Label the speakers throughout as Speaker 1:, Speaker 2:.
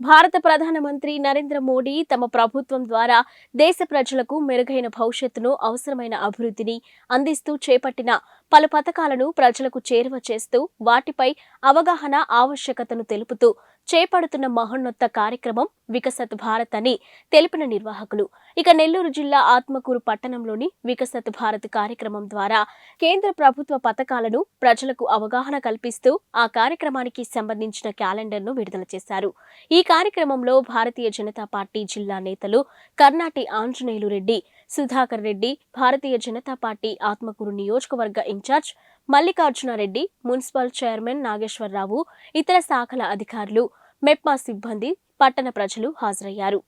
Speaker 1: భారత ప్రధానమంత్రి నరేంద్ర మోడీ తమ ప్రభుత్వం ద్వారా దేశ ప్రజలకు మెరుగైన భవిష్యత్తును అవసరమైన అభివృద్ధిని అందిస్తూ చేపట్టిన పలు పథకాలను ప్రజలకు చేరువ చేస్తూ వాటిపై అవగాహన ఆవశ్యకతను తెలుపుతూ చేపడుతున్న మహోన్నత కార్యక్రమం వికసత్ భారత్ అని తెలిపిన నిర్వాహకులు. ఇక నెల్లూరు జిల్లా ఆత్మకూరు పట్టణంలోని వికసత్ భారత్ కార్యక్రమం ద్వారా కేంద్ర ప్రభుత్వ పథకాలను ప్రజలకు అవగాహన కల్పిస్తూ ఆ కార్యక్రమానికి సంబంధించిన క్యాలెండర్ను విడుదల చేశారు. ఈ కార్యక్రమంలో భారతీయ జనతా పార్టీ జిల్లా నేతలు కర్ణాటి ఆంజనేయులు రెడ్డి సుధాకర్ రెడ్డి భారతీయ జనతా పార్టీ ఆత్మకూరు నియోజకవర్గ incharge Mallikarjuna Reddy municipal chairman Nageswara Rao ఇతర శాఖల అధికారులు మెప్మా సిబ్బంది పట్టణ ప్రజలు హాజరయ్యారు.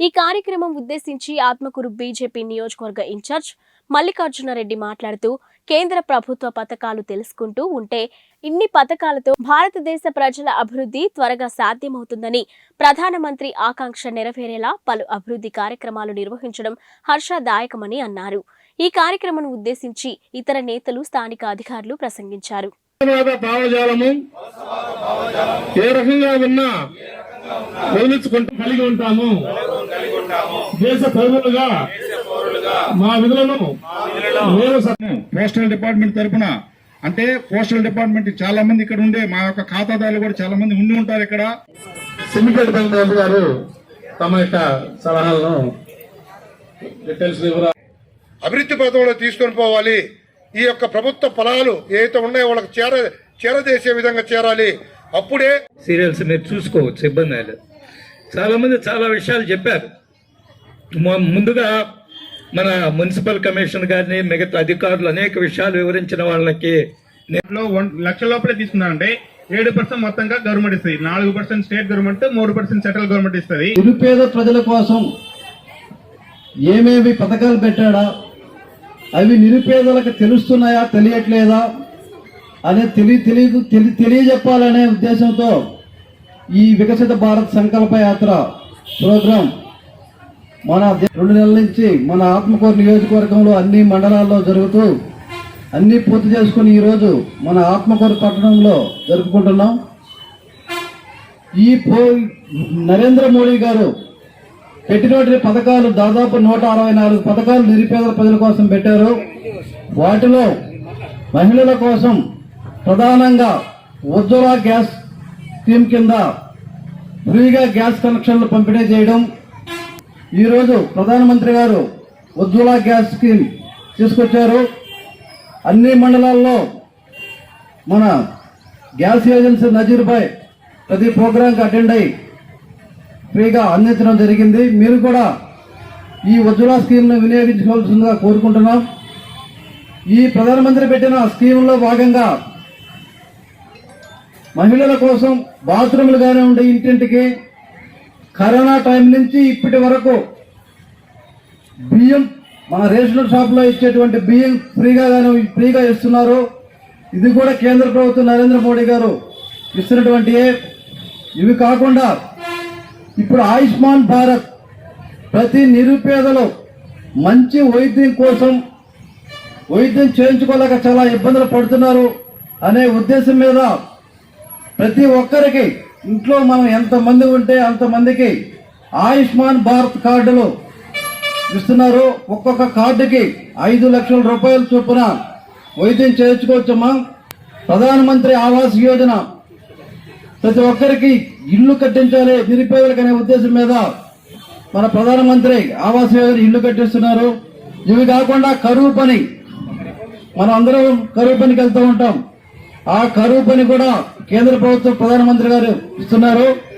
Speaker 1: ఈ కార్యక్రమం ఉద్దేశించి ఆత్మకూరు బీజేపీ నియోజకవర్గ ఇన్ఛార్జ్ మల్లికార్జునారెడ్డి మాట్లాడుతూ కేంద్ర ప్రభుత్వ పథకాలు తెలుసుకుంటూ ఉంటే ఇన్ని పథకాలతో భారతదేశ ప్రజల అభివృద్ధి త్వరగా సాధ్యమవుతుందని ప్రధానమంత్రి ఆకాంక్ష నెరవేరేలా పలు అభివృద్ధి కార్యక్రమాలు నిర్వహించడం హర్షదాయకమని అన్నారు. ఈ కార్యక్రమం ఉద్దేశించి ఇతర నేతలు స్థానిక అధికారులు ప్రసంగించారు.
Speaker 2: భావజాలము? ఏ రకంగా ఉన్నా వదిలించుకుంటూ కలిగి ఉంటాము. దేశ పౌరులుగా మా విధులను మేము స-
Speaker 3: పోస్టల్ డిపార్ట్మెంట్ తరపున అంటే పోస్టల్ డిపార్ట్మెంట్ చాలా మంది ఇక్కడ ఉండే మా యొక్క ఖాతాదారులు కూడా చాలా మంది ఉండి ఉంటారు ఇక్కడ.
Speaker 2: సిండికేట్ బ్యాంక్ రాజు గారు తమ యొక్క సలహాలను డీటెయిల్స్
Speaker 4: అభివృద్ధి పథంలో తీసుకొని పోవాలి. ఈ యొక్క ప్రభుత్వ ఫలాలు ఏవైతే ఉన్నాయో వాళ్ళకి చేర చేరదేసే విధంగా చేరాలి. అప్పుడే
Speaker 5: సీరియల్స్ మీరు చూసుకోవచ్చు ఇబ్బంది లేదు. చాలా మంది చాలా విషయాలు చెప్పారు. ముందుగా మన మున్సిపల్ కమిషన్ గారిని మిగతా అధికారులు అనేక విషయాలు వివరించిన వాళ్ళకి
Speaker 6: లక్ష లోపలే తీసుకున్నారంటే ఏడు పర్సెంట్ మొత్తంగా గవర్నమెంట్ ఇస్తుంది. నాలుగు పర్సెంట్ స్టేట్ గవర్నమెంట్ మూడు పర్సెంట్ సెంట్రల్ గవర్నమెంట్ ఇస్తుంది.
Speaker 7: నిరుపేద ప్రజల కోసం ఏమేమి పథకాలు పెట్టాడా? అవి నిరుపేదలకు తెలుస్తున్నాయా తెలియట్లేదా? అనే తెలియ తెలియ తెలి- తెలియజెప్పాలనే ఉద్దేశంతో ఈ వికసిత భారత్ సంకల్ప యాత్ర ప్రోగ్రాం మన రెండు నెలల నుంచి మన ఆత్మకూరు నియోజకవర్గంలో అన్ని మండలాల్లో జరుగుతూ అన్ని పూర్తి చేసుకుని ఈరోజు మన ఆత్మకూరు పట్టణంలో జరుపుకుంటున్నాం. ఈ పో నరేంద్ర మోడీ గారు పెట్టినటువంటి పథకాలు దాదాపు నూట అరవై నాలుగు పథకాలు నిరుపేద ప్రజల కోసం పెట్టారు. వాటిలో మహిళల కోసం ప్రధానంగా ఉజ్వల గ్యాస్ స్కీమ్ కింద ఫ్రీగా గ్యాస్ కనెక్షన్లు పంపిణీ చేయడం ఈరోజు ప్రధానమంత్రి గారు ఉజ్వల గ్యాస్ స్కీమ్ తీసుకొచ్చారు. అన్ని మండలాల్లో మన గ్యాస్ ఏజెన్సీ నజీర్పై ప్రతి ప్రోగ్రాంకి అటెండ్ అయ్యి ఫ్రీగా అందించడం జరిగింది. మీరు కూడా ఈ ఉజ్వల స్కీమ్ను వినియోగించుకోవాల్సిందిగా కోరుకుంటున్నాం. ఈ ప్రధానమంత్రి పెట్టిన స్కీమ్లో భాగంగా మహిళల కోసం బాత్రూములు కానివ్వండి ఇంటింటికి కరోనా టైం నుంచి ఇప్పటి వరకు బియ్యం మన రేషన్ షాప్లో ఇచ్చేటువంటి బియ్యం ఫ్రీగా ఫ్రీగా ఇస్తున్నారు. ఇది కూడా కేంద్ర ప్రభుత్వం నరేంద్ర మోడీ గారు ఇస్తున్నటువంటి ఇవి కాకుండా ఇప్పుడు ఆయుష్మాన్ భారత్ ప్రతి నిరుపేదలు మంచి వైద్యం కోసం వైద్యం చేయించుకోలేక చాలా ఇబ్బందులు పడుతున్నారు అనే ఉద్దేశం మీద ప్రతి ఒక్కరికి ఇంట్లో మనం ఎంతమంది ఉంటే అంతమందికి ఆయుష్మాన్ భారత్ కార్డులు ఇస్తున్నారు. ఒక్కొక్క కార్డుకి ఐదు లక్షల రూపాయల చొప్పున వైద్యం చేర్చుకోవచ్చమ్మా ప్రధానమంత్రి ఆవాస్ యోజన. ప్రతి ఒక్కరికి ఇల్లు కట్టించాలి నిరుపేదలకు అనే ఉద్దేశం మీద మన ప్రధానమంత్రి ఆవాస్ యోజన ఇల్లు కట్టిస్తున్నారు. ఇవి కాకుండా కరువు పని. మనం అందరం కరువు పనికి వెళ్తూ ఉంటాం. ఆ కరువు పని కూడా కేంద్ర ప్రభుత్వం ప్రధానమంత్రి గారు ఇస్తున్నారు.